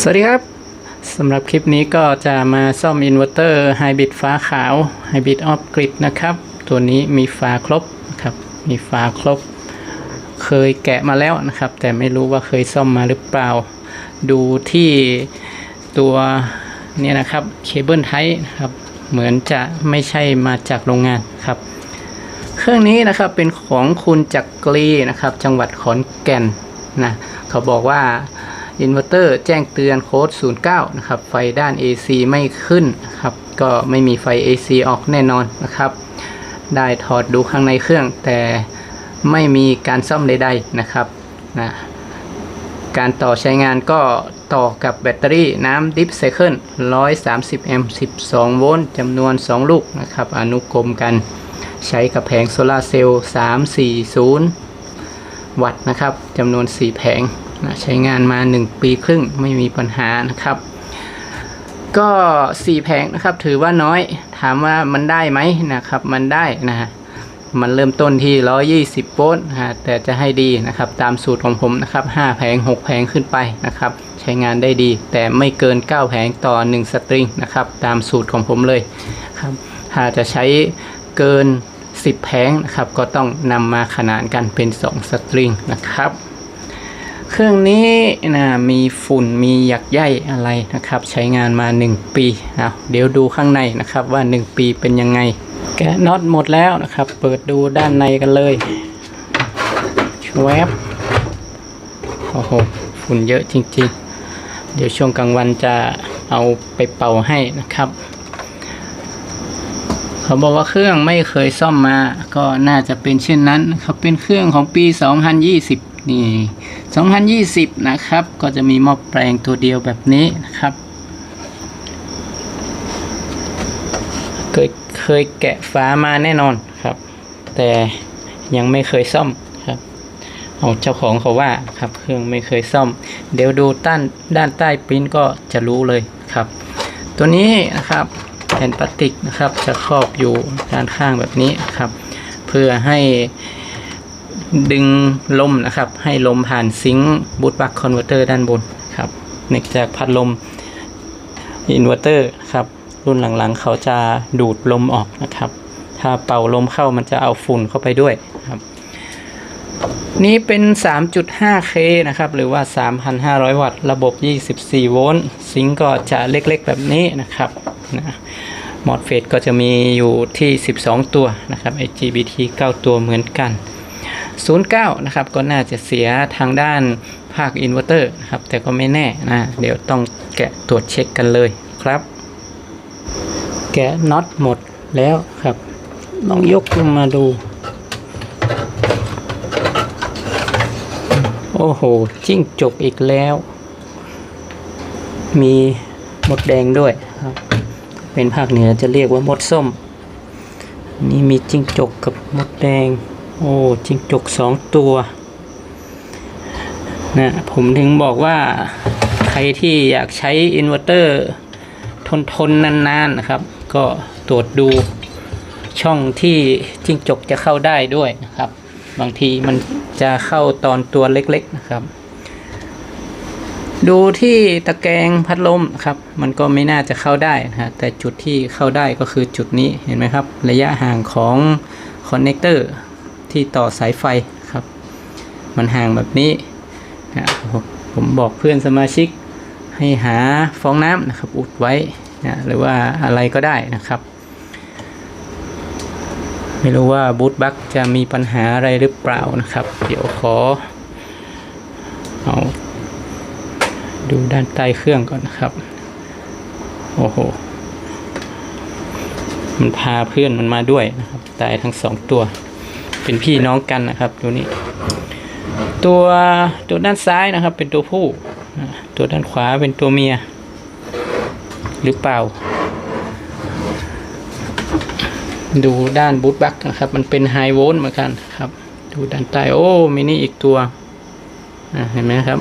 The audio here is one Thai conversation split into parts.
สวัสดีครับสำหรับคลิปนี้ก็จะมาซ่อมอินเวอร์เตอร์ไฮบริดฟ้าขาวไฮบริดออฟกริดนะครับ ตัวนี้มีฝาครบนะครับมีฝาครบ เคยแกะมาแล้วนะครับ แต่ไม่รู้ว่าเคยซ่อมมาหรือเปล่า ดูที่ตัวเนี่ยนะครับเคเบิลไทนะครับเหมือนจะไม่ใช่มาจากโรงงานครับ เครื่องนี้นะครับเป็นของคุณจักรีนะครับ จังหวัดขอนแก่นนะเขาบอกว่า อินเวอร์เตอร์แจ้งเตือนโค้ด 09 นะครับ ไฟด้าน AC ไม่ขึ้นนะครับ ก็ไม่มีไฟ AC ออกแน่นอนนะครับ ได้ถอดดูข้างในเครื่อง แต่ไม่มีการซ่อมใดๆนะครับนะการต่อใช้งานก็ต่อกับแบตเตอรี่น้ำดิฟไซเคิล130 แอมป์ 12 โวลต์จำนวน 2 ลูกนะครับ อนุกรมกันใช้กับแผงโซลาเซลล์340 วัตต์นะครับจำนวน 4 แผง นะใช้งานมา 1 ปีครึ่งไม่มีปัญหานะครับ ก็ 4 แผงนะครับถือว่าน้อยถามว่ามันได้ไหมนะครับ มันได้นะฮะมันเริ่มต้นที่ 120 โวลต์นะฮะแต่จะให้ดีนะครับ ตามสูตรของผมนะครับ 5 แผง 6 แผงขึ้นไปนะครับ ใช้งานได้ดี แต่ไม่เกิน 9 แผงต่อ 1 สตริงนะครับ ตามสูตรของผมเลยครับถ้าจะใช้เกิน 10 แผงนะครับ ก็ต้องนำมาขนานกันเป็น 2 สตริงนะครับ เครื่องนี้นะมีฝุ่นมีหยักใยอะไรนะครับ ใช้งานมา 1 ปีเอาเดี๋ยวดูข้างในนะครับว่า 1 ปีเป็นยังไง แกะน็อตหมดแล้วนะครับ เปิดดูด้านในกันเลยชวบโอ้โหฝุ่นเยอะจริงๆ เดี๋ยวช่วงกลางวันจะเอาไปเป่าให้นะครับเขาบอกว่าเครื่องไม่เคยซ่อมมาก็น่าจะเป็นเช่นนั้นครับเป็นเครื่องของปี 2020 นี่ 2020 นะครับ ก็จะมีหม้อแปลงตัวเดียวแบบนี้นะครับ เคยเคยแกะฝามาแน่นอนครับ แต่ยังไม่เคยซ่อมครับ เอาเจ้าของเขาว่าครับ เครื่องไม่เคยซ่อม เดี๋ยวดูด้านด้านใต้ปริ้นก็จะรู้เลยครับ ตัวนี้นะครับแผ่นพลาสติกนะครับจะครอบอยู่ด้านข้างแบบนี้ครับ เพื่อให้ ดึงลมนะครับ ให้ลมผ่านซิงค์บูตบัคคอนเวอร์เตอร์ด้านบนครับเนื่องจากพัดลมอินเวอร์เตอร์ครับรุ่นหลังๆ เขาจะดูดลมออกนะครับ ถ้าเป่าลมเข้ามันจะเอาฝุ่นเข้าไปด้วยครับ นี้เป็น 3.5K นะครับ หรือว่า 3,500 วัตต์ ระบบ 24 โวลต์ ซิงก์ก็จะเล็กๆแบบนี้นะครับนะมอดเฟตก็จะมีอยู่ที่ 12 ตัวนะครับ IGBT 9 ตัวเหมือนกัน 09 นะครับ ก็น่าจะเสียทางด้านภาคอินเวอร์เตอร์นะครับ แต่ก็ไม่แน่นะ เดี๋ยวต้องแกะตรวจเช็คกันเลยครับ แกะน็อตหมดแล้วครับ ลองยกลงมาดู โอ้โห จิ้งจกอีกแล้ว มีมดแดงด้วยครับ เป็นภาคเหนือจะเรียกว่ามดส้ม นี่มีจิ้งจกกับมดแดง โอ้จิงจกสองตัวนะผมถึงบอกว่าใครที่อยากใช้อินเวอร์เตอร์ทนทนนานๆนะครับ ก็ตรวจดูช่องที่จิ้งจกจะเข้าได้ด้วยนะครับ บางทีมันจะเข้าตอนตัวเล็กๆนะครับ ดูที่ตะแกรงพัดลมครับ มันก็ไม่น่าจะเข้าได้นะฮะแต่จุดที่เข้าได้ก็คือจุดนี้เห็นไหมครับ ระยะห่างของคอนเนคเตอร์ ที่ต่อสายไฟครับ มันห่างแบบนี้นะผมบอกเพื่อนสมาชิกให้หาฟองน้ำนะครับอุดไว้นะหรือว่าอะไรก็ได้นะครับ ไม่รู้ว่าบูทบัคจะมีปัญหาอะไรหรือเปล่านะครับ เดี๋ยวขอเอาดูด้านใต้เครื่องก่อนนะครับ โอ้โห มันพาเพื่อนมันมาด้วยนะครับ ตายทั้งสองตัว เป็นพี่น้องกันนะครับ ตัวนี้ ตัวตัวด้านซ้ายนะครับ เป็นตัวผู้ตัวด้านขวาเป็นตัวเมีย หรือเปล่า ดูด้านบูทบัคนะครับ มันเป็นไฮโวลต์เหมือนกันครับ ดูด้านใต้โอ้มินี่อีกตัวเห็นไหมครับ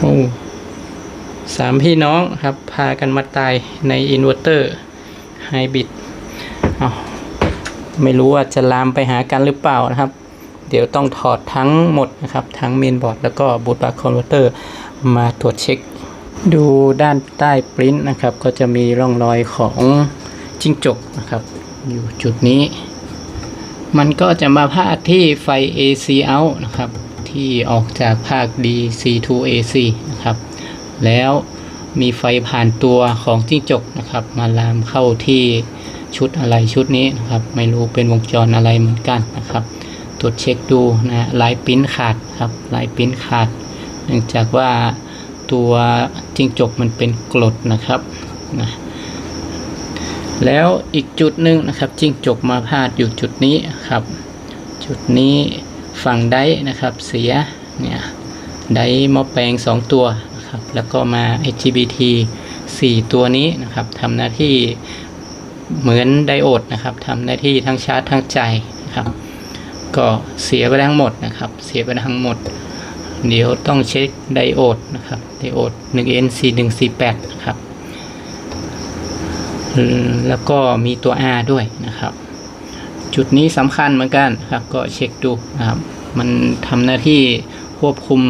โอ้สามพี่น้องครับ พากันมาตายในอินเวอร์เตอร์ไฮบริดเอ ไม่รู้ว่าจะลามไปหากันหรือเปล่านะครับ เดี๋ยวต้องถอดทั้งหมดนะครับ ทั้งเมนบอร์ดแล้วก็บูตบัคคอนเวอร์เตอร์มาตรวจเช็ค ดูด้านใต้ปริ้นนะครับ ก็จะมีร่องรอยของจิ้งจกนะครับ อยู่จุดนี้ มันก็จะมาพาดที่ไฟ AC out นะครับ ที่ออกจากภาค DC to AC นะครับ แล้วมีไฟผ่านตัวของจิ้งจกนะครับ มาลามเข้าที่ ชุดอะไรชุดนี้นะครับ ไม่รู้เป็นวงจรอะไรเหมือนกันนะครับ ตรวจเช็คดูนะลายปิ้นขาดครับลายปิ้นขาด เนื่องจากว่าตัวจิ้งจกมันเป็นกรดนะครับนะแล้วอีกจุดหนึ่งนะครับจิ้งจกมาพาดอยู่จุดนี้ครับ จุดนี้ฝั่งไดนะครับเสียเนี่ยไดหมอแปลง 2 ตัวนะครับแล้วก็มา IGBT 4 ตัวนี้นะครับทำหน้าที่ เหมือนไดโอดนะครับทำหน้าที่ทั้งชาร์จทั้งใจนะครับ ก็เสียไปทั้งหมดนะครับ เสียไปทั้งหมด เดี๋ยวต้องเช็คไดโอดนะครับไดโอด 1N4148 นะครับแล้วก็มีตัว R ด้วยนะครับ จุดนี้สำคัญเหมือนกันครับ ก็เช็คดูนะครับ มันทำหน้าที่ควบคุม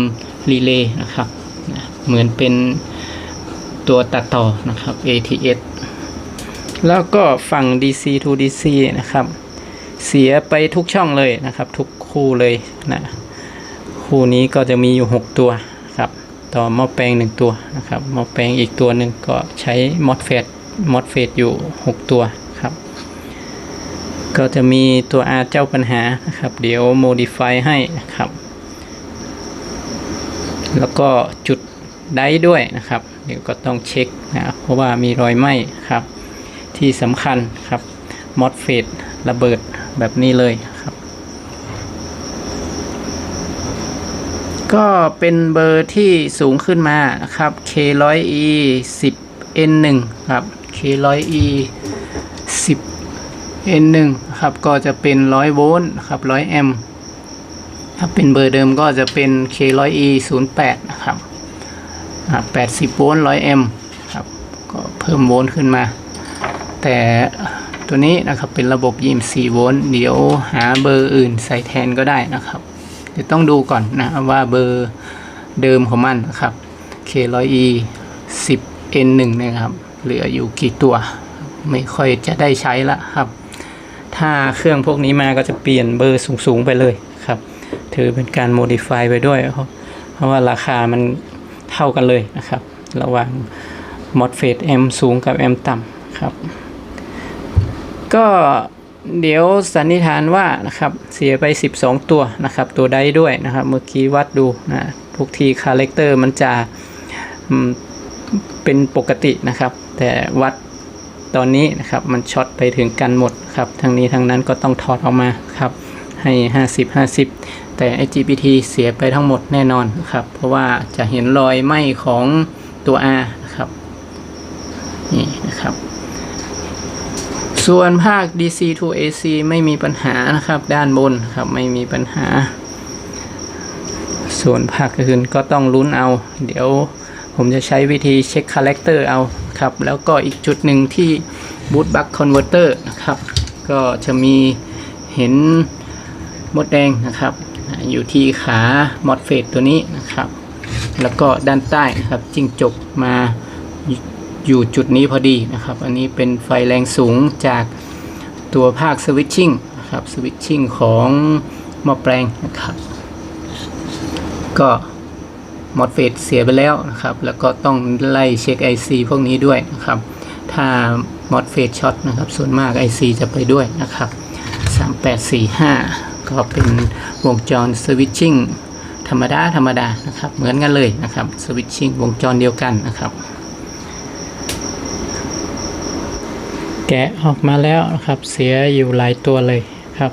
รีเลย์นะครับ เหมือนเป็นตัวตัดต่อนะครับ ATS แล้วก็ฝั่ง DC to DC นะครับ เสียไปทุกช่องเลยนะครับ ทุกคู่เลยนะคู่นี้ก็จะมีอยู่ 6 ตัวครับ ต่อหม้อแปลง 1 ตัวนะครับหม้อแปลงอีกตัวหนึ่งก็ใช้มอสเฟตมอสเฟตอยู่ 6 ตัวครับ ก็จะมีตัว R เจ้าปัญหานะครับ เดี๋ยว modify ให้นะครับ แล้วก็จุดได้ด้วยนะครับ เดี๋ยวก็ต้องเช็คนะครับเพราะว่ามีรอยไหมครับ ที่สำคัญครับมอสเฟตระเบิดแบบนี้เลยครับ ก็เป็นเบอร์ที่สูงขึ้นมานะครับ K100E 10 N1 ครับ K100E 10 N1 ครับก็จะเป็น 100 โวลต์ครับ 100 แอมป์ถ้าเป็นเบอร์เดิมก็จะเป็น K100E 08นะครับ80 โวลต์ 100 แอมป์ครับก็เพิ่มโวลต์ขึ้นมา แต่ตัวนี้นะครับเป็นระบบ 24 โวลต์เดี๋ยวหาเบอร์อื่นใส่แทนก็ได้นะครับ เดี๋ยวต้องดูก่อนนะว่าเบอร์เดิมของมันนะครับ K100E 10 N1 นะครับ เหลืออยู่กี่ตัว ไม่ค่อยจะได้ใช้ละครับ ถ้าเครื่องพวกนี้มาก็จะเปลี่ยนเบอร์สูงๆไปเลยครับ ถือเป็นการ modify ไปด้วยเพราะเพราะว่าราคามันเท่ากันเลยนะครับ ระหว่าง MOSFET M สูงกับ M ต่ำครับ ก็เดี๋ยวสันนิษฐานว่านะครับเสียไป 12 ตัวนะครับ ตัวใดด้วยนะครับ เมื่อกี้วัดดูนะทุกทีคาแรคเตอร์มันจะเป็นปกตินะครับ แต่วัดตอนนี้นะครับมันช็อตไปถึงกันหมดครับทั้งนี้ทั้งนั้นก็ต้องถอดออกมาครับให้ 50 50 แต่ IGBT เสียไปทั้งหมดแน่นอนครับ เพราะว่าจะเห็นรอยไหม้ของตัว R นะครับนี่นะครับ ส่วนภาค DC to AC ไม่มีปัญหานะครับ ด้านบนครับไม่มีปัญหา ส่วนภาคอื่นก็ต้องลุ้นเอา เดี๋ยวผมจะใช้วิธีเช็คคาแรคเตอร์เอาครับ แล้วก็อีกจุดหนึ่งที่ Boot Buck Converter นะครับ ก็จะมีเห็นมดแดงนะครับ อยู่ที่ขามอดเฟตตัวนี้นะครับ แล้วก็ด้านใต้นะครับจิ้งจกมา อยู่จุดนี้พอดีนะครับ อันนี้เป็นไฟแรงสูงจากตัวภาคสวิตชิ่งนะครับสวิตชิ่งของหม้อแปลงนะครับ ก็มอดเฟตเสียไปแล้วนะครับ แล้วก็ต้องไล่เช็ค IC พวกนี้ด้วยนะครับ ถ้ามอดเฟตช็อตนะครับ ส่วนมาก IC จะไปด้วยนะครับ 3845 ก็เป็นวงจรสวิตชิ่งธรรมดา ธรรมดานะครับ เหมือนกันเลยนะครับ สวิตชิ่งวงจรเดียวกันนะครับ แกะออกมาแล้วครับ เสียอยู่หลายตัวเลยครับ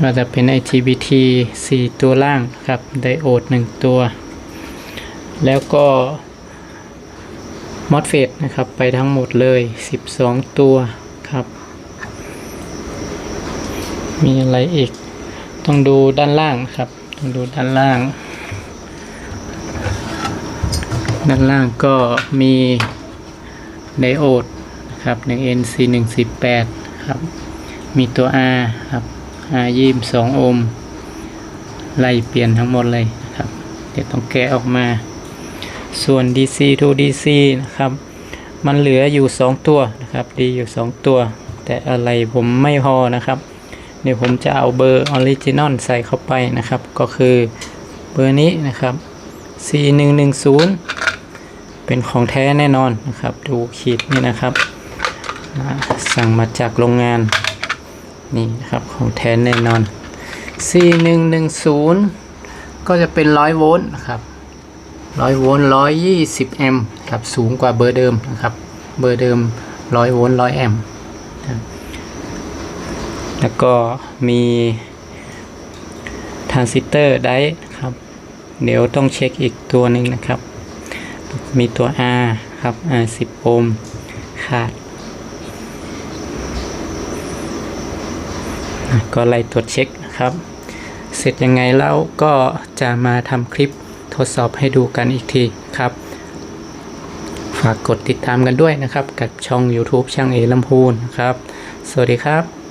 เราจะเป็น IGBT 4 ตัวล่างครับ ไดโอด 1 ตัว แล้วก็ MOSFET นะครับ ไปทั้งหมดเลย 12 ตัวครับ มีอะไรอีก ต้องดูด้านล่างครับ ต้องดูด้านล่าง ด้านล่างก็มีไดโอด ครับ 1NC 118ครับ มีตัว R ครับ R ยี่สองโอห์มไล่เปลี่ยนทั้งหมดเลยครับ เดี๋ยวต้องแกะออกมา ส่วน DC to DC นะครับ มันเหลืออยู่ 2 ตัวนะครับ ดีอยู่ 2 ตัว แต่อะไรผมไม่พอนะครับ เดี๋ยวผมจะเอาเบอร์ออริจินอลใส่เข้าไปนะครับ ก็คือเบอร์นี้นะครับ C110 เป็นของแท้แน่นอนนะครับ ดูขีดนี่นะครับ สั่งมาจากโรงงาน นี่นะครับ ของแท้แน่นอน C110 ก็จะเป็น 100 โวลต์นะครับ 100 โวลต์ 120 แอมป์ครับ สูงกว่าเบอร์เดิมนะครับ เบอร์เดิม 100 โวลต์ 100 แอมป์แล้วก็มีทรานซิสเตอร์ได้ครับ เดี๋ยวต้องเช็คอีกตัวหนึ่งนะครับ มีตัว R ครับ R 10 โอห์มขาด อะ ก็ไล่ตรวจเช็คนะครับ เสร็จยังไงแล้วก็จะมาทำคลิปทดสอบให้ดูกันอีกทีครับ ฝากกดติดตามกันด้วยนะครับ กับช่อง YouTube ช่างเอลำพูนครับ สวัสดีครับ